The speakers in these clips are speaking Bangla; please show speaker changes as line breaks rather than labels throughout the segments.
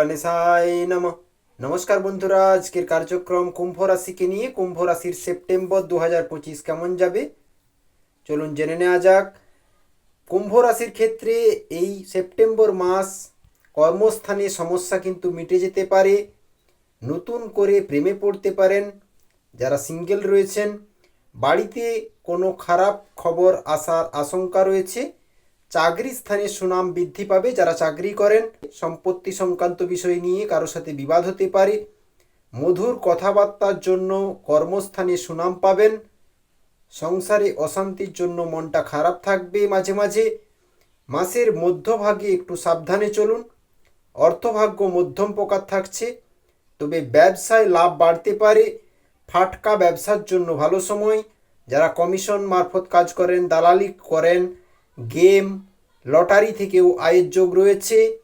গণেশায় নম। নমস্কার বন্ধুরা, আজকের কার্যক্রম কুম্ভ রাশিকে নিয়ে কুম্ভ রাশির সেপ্টেম্বর দু পঁচিশ কেমন যাবে? চলুন জেনে নেওয়া যাক। কুম্ভ রাশির ক্ষেত্রে এই সেপ্টেম্বর মাস কর্মস্থানে সমস্যা কিন্তু মিটে যেতে পারে। নতুন করে প্রেমে পড়তে পারেন। যারা সিঙ্গেল রয়েছেন, বাড়িতে কোনো খারাপ খবর আসার আশঙ্কা রয়েছে চাকরি স্থানে সুনাম বৃদ্ধি পাবে যারা চাকরি করেন। সম্পত্তি সংক্রান্ত বিষয় নিয়ে কারও সাথে বিবাদ হতে পারে। মধুর কথাবার্তার জন্য কর্মস্থানে সুনাম পাবেন। সংসারে অশান্তির জন্য মনটা খারাপ থাকবে মাঝে মাঝে। মাসের মধ্যভাগে একটু সাবধানে চলুন। অর্থভাগ্য মধ্যম প্রকার থাকছে। তবে ব্যবসায় লাভ বাড়তে পারে। ফাটকা ব্যবসার জন্য ভালো সময়। যারা কমিশন মারফত কাজ করেন, দালালি করেন গেম, লটারি থেকেও আয়ের যোগ রয়েছে।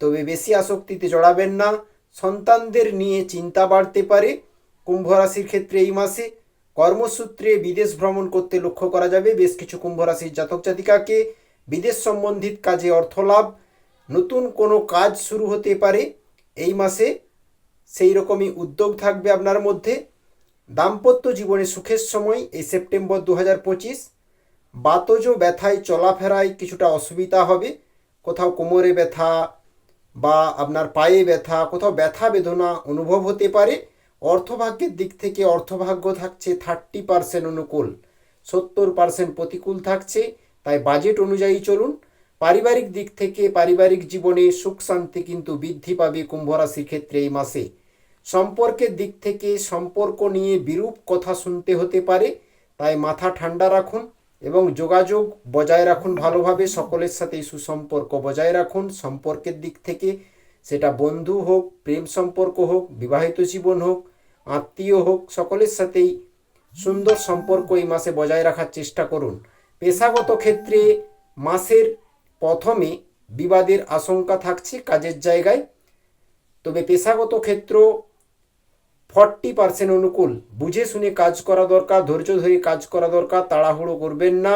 তবে বেশি আসক্তিতে জড়াবেন না। সন্তানদের নিয়ে চিন্তা বাড়তে পারে। কুম্ভ রাশির ক্ষেত্রে এই মাসে কর্মসূত্রে বিদেশ ভ্রমণ করতে লক্ষ্য করা যাবে। বেশ কিছু কুম্ভ রাশির জাতক জাতিকাকে বিদেশ সম্বন্ধিত কাজে অর্থ লাভ। নতুন কোনো কাজ শুরু হতে পারে এই মাসে। সেই রকমই উদ্যোগ থাকবে আপনার মধ্যে। দাম্পত্য জীবনে সুখের সময় এই সেপ্টেম্বর দু হাজার পঁচিশ বাতজ ব্যথায় চলাফেরায় কিছুটা অসুবিধা হবে। কোথাও কোমরে ব্যথা বা আপনার পায়ে ব্যথা, কোথাও ব্যথা বেদনা অনুভব হতে পারে। অর্থভাগ্যের দিক থেকে অর্থভাগ্য থাকছে থার্টি পার্সেন্ট অনুকূল, সত্তর পার্সেন্ট প্রতিকূল থাকছে। তাই বাজেট অনুযায়ী চলুন। পারিবারিক দিক থেকে পারিবারিক জীবনে সুখ শান্তি কিন্তু বৃদ্ধি পাবে কুম্ভ রাশির ক্ষেত্রে এই মাসে। সম্পর্কের দিক থেকে সম্পর্ক নিয়ে বিরূপ কথা শুনতে হতে পারে। তাই মাথা ঠান্ডা রাখুন। এবং যোগাযোগ বজায় রাখুন ভালোভাবে, সকলের সাথে সুসম্পর্ক বজায় রাখুন। সম্পর্কের দিক থেকে সেটা বন্ধু হোক, প্রেম সম্পর্ক হোক, বিবাহিত জীবন হোক, আত্মীয় হোক, সকলের সাথেই সুন্দর সম্পর্ক এই মাসে বজায় রাখার চেষ্টা করুন। পেশাগত ক্ষেত্রে মাসের প্রথমে বিবাদের আশঙ্কা থাকছে কাজের জায়গায়। তবে পেশাগত ক্ষেত্র ফর্টি পার্সেন্ট অনুকূল। বুঝে শুনে কাজ করা দরকার, ধৈর্য ধরে কাজ করা দরকার, তাড়াহুড়ো করবেন না।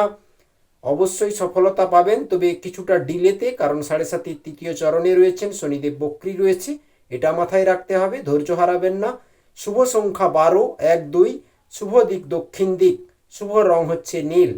অবশ্যই সফলতা পাবেন, তবে কিছুটা ডিলেতে, কারণ সাড়ে সাতের তৃতীয় চরণে রয়েছেন শনিদেব বক্রি রয়েছে, এটা মাথায় রাখতে হবে, ধৈর্য হারাবেন না। শুভ সংখ্যা বারো, এক দুই, শুভ দিক দক্ষিণ দিক, শুভ রং হচ্ছে নীল।